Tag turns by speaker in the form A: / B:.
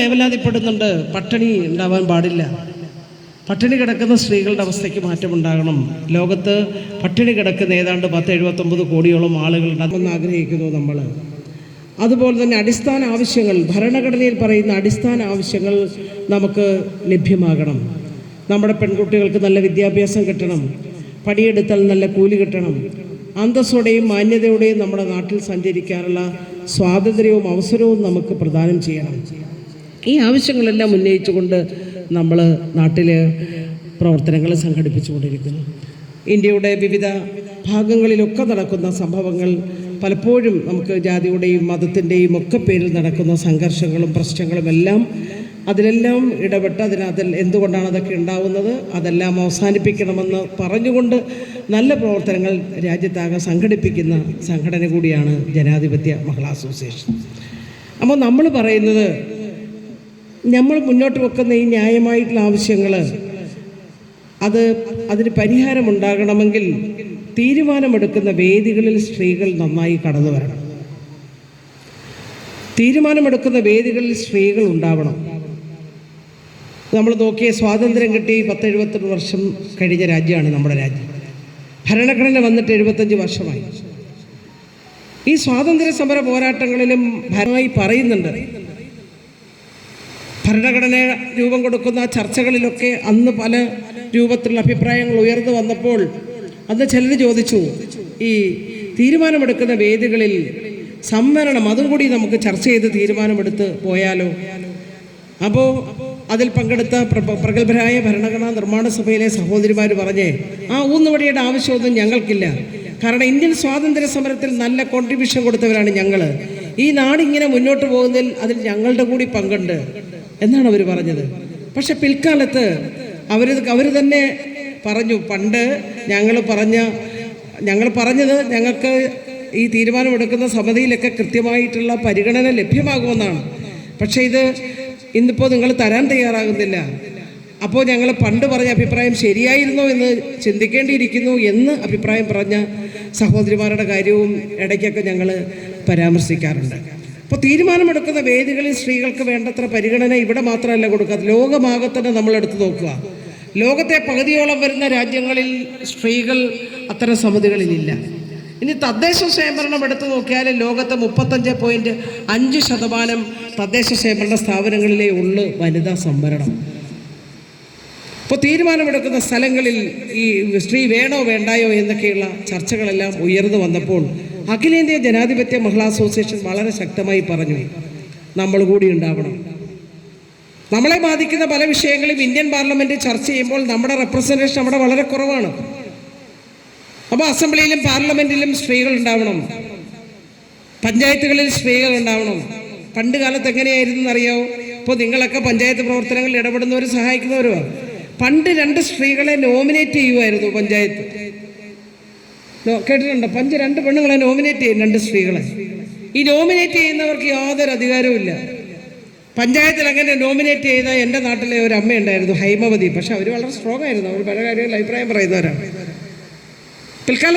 A: വേവലാതിപ്പെടുന്നുണ്ട്. പട്ടിണി ഉണ്ടാവാൻ പാടില്ല. പട്ടിണി കിടക്കുന്ന സ്ത്രീകളുടെ അവസ്ഥയ്ക്ക് മാറ്റമുണ്ടാകണം. ലോകത്ത് പട്ടിണി കിടക്കുന്ന ഏതാണ്ട് പത്ത് എഴുപത്തൊമ്പത് കോടിയോളം ആളുകൾ ഉണ്ടാകുമെന്ന് ആഗ്രഹിക്കുന്നു നമ്മൾ. അതുപോലെ തന്നെ അടിസ്ഥാന ആവശ്യങ്ങൾ ഭരണഘടനയിൽ പറയുന്ന അടിസ്ഥാന ആവശ്യങ്ങൾ നമുക്ക് ലഭ്യമാകണം. നമ്മുടെ പെൺകുട്ടികൾക്ക് നല്ല വിദ്യാഭ്യാസം കിട്ടണം. പണിയെടുത്താൽ നല്ല കൂലി കിട്ടണം. അന്തസ്സോടെയും മാന്യതയോടെയും നമ്മുടെ നാട്ടിൽ സഞ്ചരിക്കാനുള്ള സ്വാതന്ത്ര്യവും അവസരവും നമുക്ക് പ്രദാനം ചെയ്യണം. ഈ ആവശ്യങ്ങളെല്ലാം ഉന്നയിച്ചുകൊണ്ട് നമ്മൾ നാട്ടിൽ പ്രവർത്തനങ്ങൾ സംഘടിപ്പിച്ചുകൊണ്ടിരിക്കുന്നു. ഇന്ത്യയുടെ വിവിധ ഭാഗങ്ങളിലൊക്കെ നടക്കുന്ന സംഭവങ്ങൾ പലപ്പോഴും നമുക്ക് ജാതിയുടെയും മതത്തിന്റെയും ഒക്കെ പേരിൽ നടക്കുന്ന സംഘർഷങ്ങളും പ്രശ്നങ്ങളും എല്ലാം അതിലെല്ലാം ഇടപെട്ട് അതിനതിൽ എന്തുകൊണ്ടാണ് അതൊക്കെ ഉണ്ടാവുന്നത് അതെല്ലാം അവസാനിപ്പിക്കണമെന്ന് പറഞ്ഞുകൊണ്ട് നല്ല പ്രവർത്തനങ്ങൾ രാജ്യത്താകെ സംഘടിപ്പിക്കുന്ന സംഘടന കൂടിയാണ് ജനാധിപത്യ മഹിളാ അസോസിയേഷൻ. അപ്പോൾ നമ്മൾ പറയുന്നത് നമ്മൾ മുന്നോട്ട് വെക്കുന്ന ഈ ന്യായമായിട്ടുള്ള ആവശ്യങ്ങൾ അത് അതിന് പരിഹാരമുണ്ടാകണമെങ്കിൽ തീരുമാനമെടുക്കുന്ന വേദികളിൽ സ്ത്രീകൾ നന്നായി കടന്നു വരണം. തീരുമാനമെടുക്കുന്ന വേദികളിൽ സ്ത്രീകൾ ഉണ്ടാവണം. നമ്മൾ നോക്കിയ സ്വാതന്ത്ര്യം കിട്ടി പത്ത് എഴുപത്തെട്ട് വർഷം കഴിഞ്ഞ രാജ്യമാണ് നമ്മുടെ രാജ്യം. ഭരണഘടന വന്നിട്ട് എഴുപത്തഞ്ച് വർഷമായി. ഈ സ്വാതന്ത്ര്യ സമര പോരാട്ടങ്ങളിലും ഭരണമായി പറയുന്നുണ്ട്. ഭരണഘടന രൂപം കൊടുക്കുന്ന ചർച്ചകളിലൊക്കെ അന്ന് പല രൂപത്തിലുള്ള അഭിപ്രായങ്ങൾ ഉയർന്നു വന്നപ്പോൾ അന്ന് ചിലർ ചോദിച്ചു ഈ തീരുമാനമെടുക്കുന്ന വേദികളിൽ സംവരണം അതും കൂടി നമുക്ക് ചർച്ച ചെയ്ത് തീരുമാനമെടുത്ത് പോയാലോ? അപ്പോൾ അതിൽ പങ്കെടുത്ത പ്ര- പ്രഗത്ഭരായ ഭരണഘടനാ നിർമ്മാണ സഭയിലെ സഹോദരിമാർ പറഞ്ഞേ ആ ഊന്നുവടിയുടെ ആവശ്യമൊന്നും ഞങ്ങൾക്കില്ല. കാരണം ഇന്ത്യൻ സ്വാതന്ത്ര്യ സമരത്തിൽ നല്ല കോൺട്രിബ്യൂഷൻ കൊടുത്തവരാണ് ഞങ്ങൾ ഈ നാടിങ്ങനെ മുന്നോട്ട് പോകുന്നതിൽ അതിൽ ഞങ്ങളുടെ കൂടി പങ്കുണ്ട്. എന്നാണ് അവർ പറഞ്ഞത്. പക്ഷെ പിൽക്കാലത്ത് അവർ അവർ തന്നെ പറഞ്ഞു പണ്ട് ഞങ്ങൾ പറഞ്ഞ ഞങ്ങൾ പറഞ്ഞത് ഞങ്ങൾക്ക് ഈ തീരുമാനമെടുക്കുന്ന സമിതിയിലൊക്കെ കൃത്യമായിട്ടുള്ള പരിഗണന ലഭ്യമാകുമെന്നാണ്. പക്ഷേ ഇത് ഇന്നിപ്പോൾ നിങ്ങൾ തരാൻ തയ്യാറാകുന്നില്ല. അപ്പോൾ ഞങ്ങൾ പണ്ട് പറഞ്ഞ അഭിപ്രായം ശരിയായിരുന്നോ എന്ന് ചിന്തിക്കേണ്ടിയിരിക്കുന്നു എന്ന് അഭിപ്രായം പറഞ്ഞ സഹോദരിമാരുടെ കാര്യവും ഇടയ്ക്കൊക്കെ ഞങ്ങൾ പരാമർശിക്കാറുണ്ട്. അപ്പോൾ തീരുമാനമെടുക്കുന്ന വേദികളിൽ സ്ത്രീകൾക്ക് വേണ്ടത്ര പരിഗണന ഇവിടെ മാത്രമല്ല കൊടുക്കുക. ലോകമാകെ തന്നെ നമ്മൾ എടുത്തു നോക്കുക. ലോകത്തെ പകുതിയോളം വരുന്ന രാജ്യങ്ങളിൽ സ്ത്രീകൾ അത്തരം സമിതികളിലില്ല. ഇനി തദ്ദേശ സ്വയംഭരണം എടുത്തു നോക്കിയാൽ ലോകത്തെ മുപ്പത്തഞ്ച് പോയിന്റ് അഞ്ച് ശതമാനം തദ്ദേശ സ്വയംഭരണ സ്ഥാപനങ്ങളിലേ ഉള്ളു വനിതാ സംവരണം. ഇപ്പോൾ തീരുമാനമെടുക്കുന്ന സ്ഥലങ്ങളിൽ ഈ സ്ത്രീ വേണോ വേണ്ടായോ എന്നൊക്കെയുള്ള ചർച്ചകളെല്ലാം ഉയർന്നു വന്നപ്പോൾ അഖിലേന്ത്യാ ജനാധിപത്യ മഹിളാ അസോസിയേഷൻ വളരെ ശക്തമായി പറഞ്ഞു. നമ്മൾ കൂടി ഉണ്ടാവണം. നമ്മളെ ബാധിക്കുന്ന പല വിഷയങ്ങളും ഇന്ത്യൻ പാർലമെന്റ് ചർച്ച ചെയ്യുമ്പോൾ നമ്മുടെ റെപ്രസെന്റേഷൻ അവിടെ വളരെ കുറവാണ്. അപ്പോൾ അസംബ്ലിയിലും പാർലമെന്റിലും സ്ത്രീകൾ ഉണ്ടാവണം. പഞ്ചായത്തുകളിൽ സ്ത്രീകൾ ഉണ്ടാവണം. പണ്ട് കാലത്ത് എങ്ങനെയായിരുന്നു എന്നറിയാവോ ഇപ്പോൾ നിങ്ങളൊക്കെ പഞ്ചായത്ത് പ്രവർത്തനങ്ങളിൽ ഇടപെടുന്നവർ സഹായിക്കുന്നവരുമാണ്. പണ്ട് രണ്ട് സ്ത്രീകളെ നോമിനേറ്റ് ചെയ്യുമായിരുന്നു പഞ്ചായത്ത്. കേട്ടിട്ടുണ്ടോ? പഞ്ച് രണ്ട് പെണ്ണുങ്ങളെ നോമിനേറ്റ് ചെയ്യും രണ്ട് സ്ത്രീകളെ. ഈ നോമിനേറ്റ് ചെയ്യുന്നവർക്ക് യാതൊരു അധികാരവും ഇല്ല. പഞ്ചായത്തിൽ അങ്ങനെ നോമിനേറ്റ് ചെയ്ത എന്റെ നാട്ടിലെ ഒരു അമ്മയുണ്ടായിരുന്നു ഹൈമവതി. പക്ഷെ അവർ വളരെ സ്ട്രോങ് ആയിരുന്നു. അവർ പല കാര്യങ്ങളിൽ അഭിപ്രായം പറയുന്നവരാണ്. പിൽക്കാലം